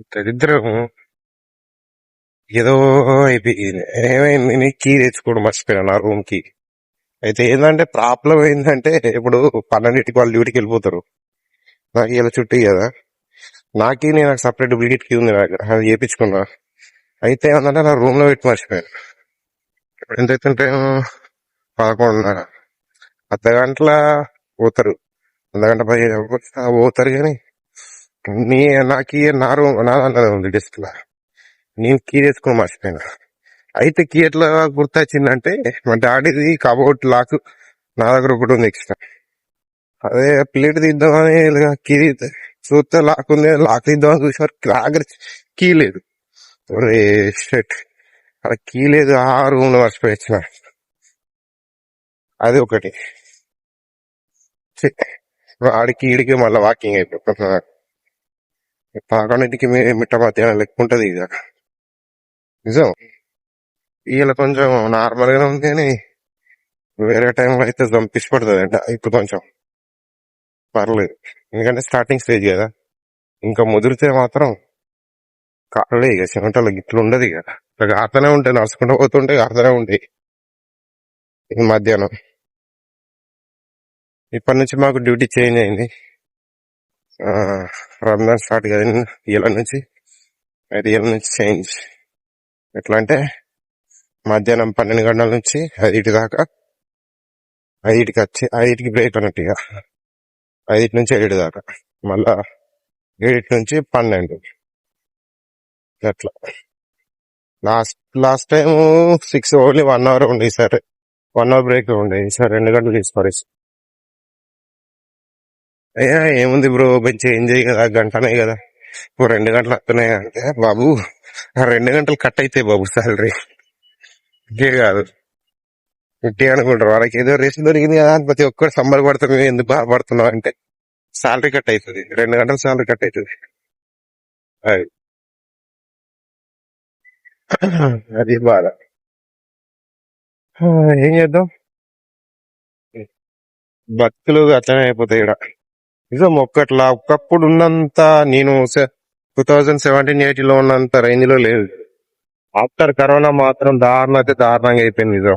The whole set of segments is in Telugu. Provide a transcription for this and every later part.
దరిద్రం ఏదో అయిపోయింది ఏమైంది? నీ కీ తెచ్చుకోవడం మర్చిపోయినా నా రూమ్కి అయితే ఏంటంటే ప్రాబ్లం ఏంటంటే ఇప్పుడు పన్నెండింటికి వాళ్ళు డ్యూటీకి వెళ్ళిపోతారు. నాకు ఇలా చుట్టూ కదా. నాకి నేను సపరేట్ డూప్లికేట్ కీ ఉంది నాకు. అది చేయించుకున్నా అయితే ఏంటంటే నా రూమ్లో పెట్టి మర్చిపోయాను. ఇప్పుడు ఎంత అవుతుంటే పదకొండున్నర. అర్ధ గంటల పోతారు. అర్ధ గంట పది పోతారు కానీ నీ నాకు నా రూమ్ నా ఉంది డెస్క్ లా. నేను కీ తెచ్చుకుని మర్చిపోయినా. అయితే కీ ఎట్లా గుర్తొచ్చిందంటే మా డాడీది కబోర్డ్ లాక్ నా దగ్గర ఒకటి ఉంది ఎక్స్ట్రా అదే ప్లేట్ తీద్దామని కీ చూస్తే లాక్ ఉంది లాక్ తీద్దామని చూసేవారు లాక్ కీ లేదు. ఒరే షట్ అక్కడ కీ లేదు ఆ రూమ్లో మర్చిపోయచ్చిన అది ఒకటి. ఛీ, ఆడికి ఈడికి మళ్ళీ వాకింగ్ అయిపోతున్నా. పదకొండింటికి మిట్ట మధ్యాహ్నం లెక్క ఉంటుంది ఇక నిజం? ఇలా కొంచెం నార్మల్ గానే ఉంది కానీ వేరే టైంలో అయితే చంపిసి పడుతుంది అంట ఇప్పుడు కొంచెం. పర్లేదు. ఎందుకంటే స్టార్టింగ్ స్టేజ్ కదా. ఇంకా ముదిరితే మాత్రం కాళ్ళే ఇక చెమటలు ఇట్లా ఉండదు ఇక. ఇక ఆడుతూనే ఉంటాయి నడుచుకుంటూ పోతుంటే ఆడుతూనే ఉంటాయి. ఈ మధ్యాహ్నం. ఇప్పటి నుంచి మాకు డ్యూటీ చేంజ్ అయింది. రంజాన్ స్టార్ట్ కదండి ఇళ్ళ నుంచి అయితే ఇళ్ళ నుంచి చేంజ్. ఎట్లా అంటే మధ్యాహ్నం పన్నెండు గంటల నుంచి ఐదింటి దాకా ఐదింటికి వచ్చి ఐదింటికి బ్రేక్ అన్నట్టు ఇక ఐదింటి నుంచి ఏడు దాకా. మళ్ళా ఏడింటి నుంచి పన్నెండు. అట్లా. Last last time six only one hour ఉండే సరే వన్ అవర్ బ్రేక్ ఉండే ఈసారి రెండు గంటలు తీసుకోవాలి. అయ్యా ఏముంది బ్రో మంచి ఎంజాయ్ కదా గంటనే కదా. ఓ రెండు గంటలు వస్తున్నాయి అంటే బాబు ఆ రెండు గంటలు కట్ అయితే బాబు సాలరీ ఇంకే కాదు. ఇంకే అనుకుంటారు. వాళ్ళకి ఏదో రేషన్ దొరికింది కదా అని ప్రతి ఒక్కరు సంబర పడతాం మేము ఎందుకు బాధపడుతున్నాం అంటే సాలరీ కట్ అవుతుంది రెండు గంటల సాలరీ కట్ అవుతుంది అది. అది బాధ. ఏం చేద్దాం? బతుకులు అట్లనే అయిపోతాయి ఇక్కడ నిజం ఒక్కట్లా ఒకప్పుడు ఉన్నంత నేను టూ థౌజండ్ సెవెంటీన్ ఎయిటీలో ఉన్నంత రేంజ్లో లేదు. ఆఫ్టర్ కరోనా మాత్రం దారుణం అయితే దారుణంగా అయిపోయింది నిజం.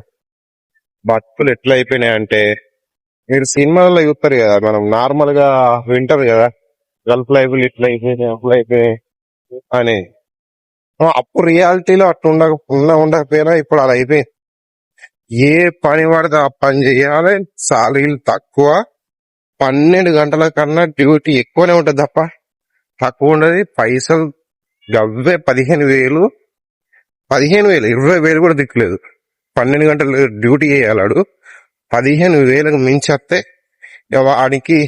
బతుకులు ఎట్లా అయిపోయినాయి అంటే మీరు సినిమాల్లో చూస్తారు కదా మనం నార్మల్గా వింటారు కదా గల్ఫ్ లైఫ్ ఇట్లా అయిపోయినాయి అట్లా అయిపోయినాయి అని. అప్పుడు రియాలిటీలో అట్లా ఉండక ఉన్నా ఉండకపోయినా ఇప్పుడు అలా అయిపోయింది. ఏ పని పడితే ఆ పని చేయాలి సాలీలు తక్కువ పన్నెండు గంటల కన్నా డ్యూటీ ఎక్కువనే ఉంటుంది తప్ప తక్కువ ఉండదు. పైసలు గవ్వే పదిహేను వేలు పదిహేను వేలు ఇరవై వేలు కూడా దిక్కులేదు. పన్నెండు గంటలు డ్యూటీ చేయాలాడు. పదిహేను వేలకు మించేస్తే ఇక వాడికి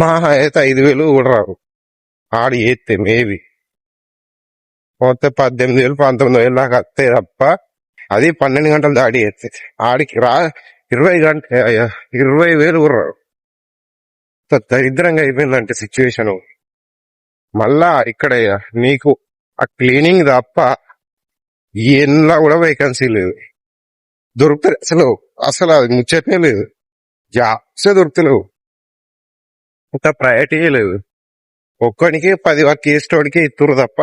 మా అయితే ఐదు వేలు కూడా రావు. ఆడి చేస్తే మేబీ. పోతే పద్దెనిమిది వేలు పంతొమ్మిది వేలు దాకా వస్తాయి తప్ప అది పన్నెండు గంటలు దాడి చేస్తే ఆడికి రా ఇరవై గంట ఇరవై వేలు కూడా రావు. దరిద్రంగా అయిపోయిందంటే సిచ్యువేషన్ మళ్ళా ఇక్కడ నీకు ఆ క్లీనింగ్ తప్ప ఎన్నో కూడా వేకెన్సీ లేదు. దొరుకుతుంది అసలు అసలు అది ముచ్చటే లేదు. జాబ్సే దొరుకుతలేవు. ఇంత ప్రయారిటీ లేదు. ఒక్కడికి పది వరకు చేసేటోడికి ఇత్తురు తప్ప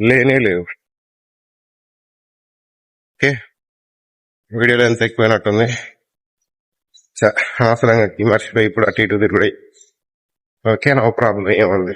లేనే లేవు. ఓకే. వీడియోలో ఎంత ఎక్కువైనట్టుంది? చ- అనవసరంగా మర్చిపోయి ఇప్పుడు అటు ఇటు తిరుగుడాయి ఓకే నో ప్రాబ్లం ఏముంది